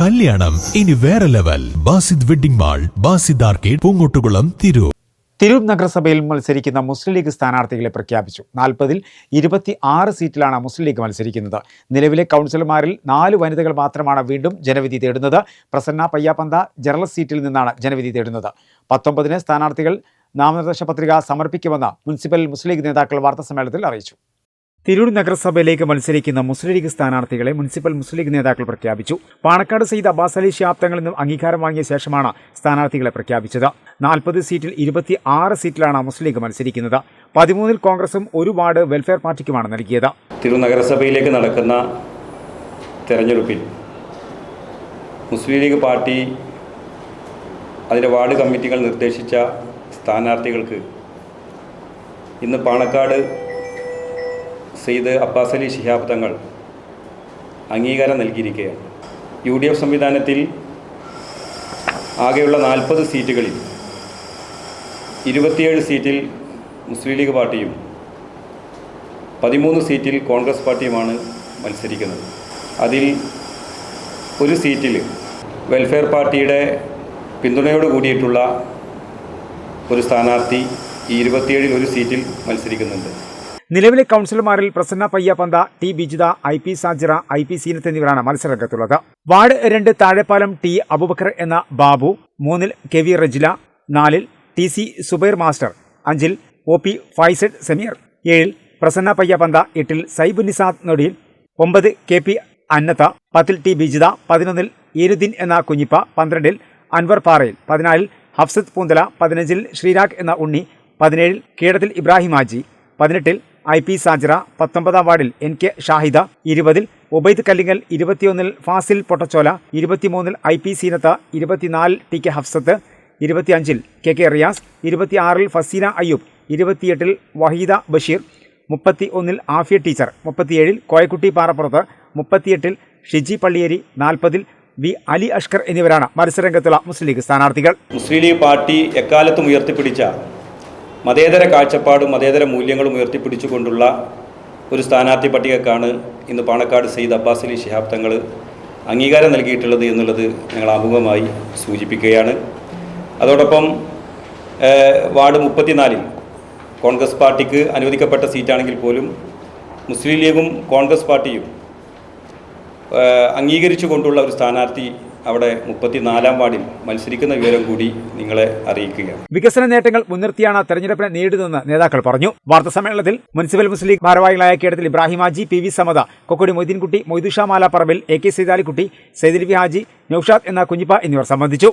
കല്യാണം. ഇനി വേറെ level Basid wedding mall Basid arcade Poongottukulam Tirur. Tirur നഗരസഭയിൽ മത്സരിക്കുന്ന മുസ്ലിം ലീഗ് സ്ഥാനാർത്ഥികളെ പ്രഖ്യാപിച്ചു. നാൽപ്പതിൽ ഇരുപത്തി ആറ് സീറ്റിലാണ് മുസ്ലിം ലീഗ് മത്സരിക്കുന്നത്. നിലവിലെ കൗൺസിലർമാരിൽ നാല് വനിതകൾ മാത്രമാണ് വീണ്ടും ജനവിധി തേടുന്നത്. പ്രസന്ന പയ്യാപ്പന്ത ജനറൽ സീറ്റിൽ നിന്നാണ് ജനവിധി തേടുന്നത്. പത്തൊമ്പതിന് സ്ഥാനാർത്ഥികൾ നാമനിർദ്ദേശ പത്രിക സമർപ്പിക്കുമെന്ന് മുനിസിപ്പൽ മുസ്ലിം ലീഗ് നേതാക്കൾ വാർത്താസമ്മേളനത്തിൽ അറിയിച്ചു. തിരൂർ നഗരസഭയിലേക്ക് മത്സരിക്കുന്ന മുസ്ലിം ലീഗ് സ്ഥാനാർത്ഥികളെ മുനിസിപ്പൽ മുസ്ലിം ലീഗ് നേതാക്കൾ പ്രഖ്യാപിച്ചു. പാണക്കാട് സെയ്ദ് അബ്ബാസ് അലി ശാബ്ദങ്ങളിൽ നിന്നും അംഗീകാരം വാങ്ങിയ ശേഷമാണ് സ്ഥാനാർത്ഥികളെ പ്രഖ്യാപിച്ചത്. നാൽപ്പത് സീറ്റിൽ ഇരുപത്തി ആറ് സീറ്റിലാണ് മുസ്ലിം ലീഗ് മത്സരിക്കുന്നത്. പതിമൂന്നിൽ കോൺഗ്രസും ഒരു വാർഡ് വെൽഫെയർ പാർട്ടിക്കുമാണ് നൽകിയത്. തിരൂർ നഗരസഭയിലേക്ക് നടക്കുന്ന തെരഞ്ഞെടുപ്പിൽ മുസ്ലിം ലീഗ് പാർട്ടി അതിന്റെ വാർഡ് കമ്മിറ്റികൾ നിർദ്ദേശിച്ച സ്ഥാനാർത്ഥികൾക്ക് ഇന്ന് പാണക്കാട് സെയ്ദ് അബ്ബാസ് അലി ശിഹാബ് തങ്ങൾ അംഗീകാരം നൽകിയിരിക്കുകയാണ്. യു ഡി എഫ് സംവിധാനത്തിൽ ആകെയുള്ള നാൽപ്പത് സീറ്റുകളിൽ ഇരുപത്തിയേഴ് സീറ്റിൽ മുസ്ലിം ലീഗ് പാർട്ടിയും പതിമൂന്ന് സീറ്റിൽ കോൺഗ്രസ് പാർട്ടിയുമാണ് മത്സരിക്കുന്നത്. അതിൽ ഒരു സീറ്റിൽ വെൽഫെയർ പാർട്ടിയുടെ പിന്തുണയോട് കൂടിയിട്ടുള്ള ഒരു സ്ഥാനാർത്ഥി ഈ ഇരുപത്തിയേഴിൽ ഒരു സീറ്റിൽ മത്സരിക്കുന്നുണ്ട്. നിലവിലെ കൗൺസിലർമാരിൽ Prasanna Payya Pantha T Bijitha I P Sajira I P Seenath എന്നിവരാണ് മത്സരരംഗത്തുള്ളത്. വാർഡ് രണ്ട് താഴെപ്പാലം ടി അബുബക്കർ എന്ന ബാബു മൂന്നിൽ കെ വി റജില നാലിൽ ടി സി സുബൈർ മാസ്റ്റർ അഞ്ചിൽ ഒ പി ഫൈസഡ് സമീർ ഏഴിൽ പ്രസന്ന പയ്യ പയ്യാപ്പന്ത എട്ടിൽ സൈബു നിസാദ് നൊടിയിൽ ഒമ്പത് കെ പി അന്നത്ത പത്തിൽ ടി ബിജിത പതിനൊന്നിൽ ഈരുദ്ദീൻ എന്ന കുഞ്ഞിപ്പ പന്ത്രണ്ടിൽ അൻവർ പാറയിൽ പതിനാലിൽ ഹഫ്സത്ത് പൂന്തല പതിനഞ്ചിൽ ശ്രീരാഗ് എന്ന ഉണ്ണി പതിനേഴിൽ കീഴത്തിൽ ഇബ്രാഹിം ഹാജി പതിനെട്ടിൽ ഐ പി സാജിറ പത്തൊമ്പതാം വാർഡിൽ എൻ കെ ഷാഹിദ ഇരുപതിൽ ഉബൈദ് കല്ലിങ്ങൽ ഇരുപത്തിയൊന്നിൽ ഫാസിൽ പൊട്ടച്ചോല ഇരുപത്തിമൂന്നിൽ ഐ പി സീനത്ത ഇരുപത്തിനാലിൽ ടി കെ ഹഫ്സത്ത് ഇരുപത്തിയഞ്ചിൽ കെ കെ റിയാസ് ഇരുപത്തിയാറിൽ ഫസീന അയ്യൂബ് ഇരുപത്തിയെട്ടിൽ വഹീദ ബഷീർ മുപ്പത്തി ഒന്നിൽ ആഫിയ ടീച്ചർ മുപ്പത്തിയേഴിൽ കോയക്കുട്ടി പാറപ്പുറത്ത് മുപ്പത്തിയെട്ടിൽ ഷിജി പള്ളിയേരി നാൽപ്പതിൽ വി അലി അഷ്കർ എന്നിവരാണ് മത്സരരംഗത്തുള്ള മുസ്ലിം ലീഗ് സ്ഥാനാർത്ഥികൾ. മുസ്ലിം ലീഗ് പാർട്ടി എക്കാലത്തും ഉയർത്തിപ്പിടിച്ച മതേതര കാഴ്ചപ്പാടും മതേതര മൂല്യങ്ങളും ഉയർത്തിപ്പിടിച്ചുകൊണ്ടുള്ള ഒരു സ്ഥാനാർത്ഥി പട്ടികക്കാണ് ഇന്ന് പാണക്കാട് സെയ്ദ് അബ്ബാസ് അലി ശിഹാബ് തങ്ങൾ അംഗീകാരം നൽകിയിട്ടുള്ളത് എന്നുള്ളത് ഞങ്ങൾ ആമുഖമായി സൂചിപ്പിക്കുകയാണ്. അതോടൊപ്പം വാർഡ് മുപ്പത്തിനാലിൽ കോൺഗ്രസ് പാർട്ടിക്ക് അനുവദിക്കപ്പെട്ട സീറ്റാണെങ്കിൽ പോലും മുസ്ലിം ലീഗും കോൺഗ്രസ് പാർട്ടിയും അംഗീകരിച്ചു അംഗീകരിച്ചുകൊണ്ടുള്ള ഒരു സ്ഥാനാർത്ഥി അവിടെ മുപ്പത്തിനാലാം വാർഡിൽ മത്സരിക്കുന്ന വിവരം കൂടി നിങ്ങളെ അറിയിക്കുകയാണ്. വികസന നേട്ടങ്ങൾ മുൻനിർത്തിയാണ് തെരഞ്ഞെടുപ്പിനെ നേരിടുന്നതെന്ന് നേതാക്കൾ പറഞ്ഞു. വാർത്താ സമ്മേളനത്തിൽ മുനിസിപ്പൽ മുസ്ലിം ലീഗ് ഭാരവാഹികളായ കേരളത്തിൽ ഇബ്രാഹിം ഹാജി പി വി സമത കൊക്കോടി മൊയ്തീൻകുട്ടി മൊയ്തുഷ മാലാപ്പറമ്പിൽ എ കെ സീതാലിക്കുട്ടി സൈദിൽ വി ഹാജി നൌഷാദ് എന്ന കുഞ്ഞിപ്പ എന്നിവർ സംബന്ധിച്ചു.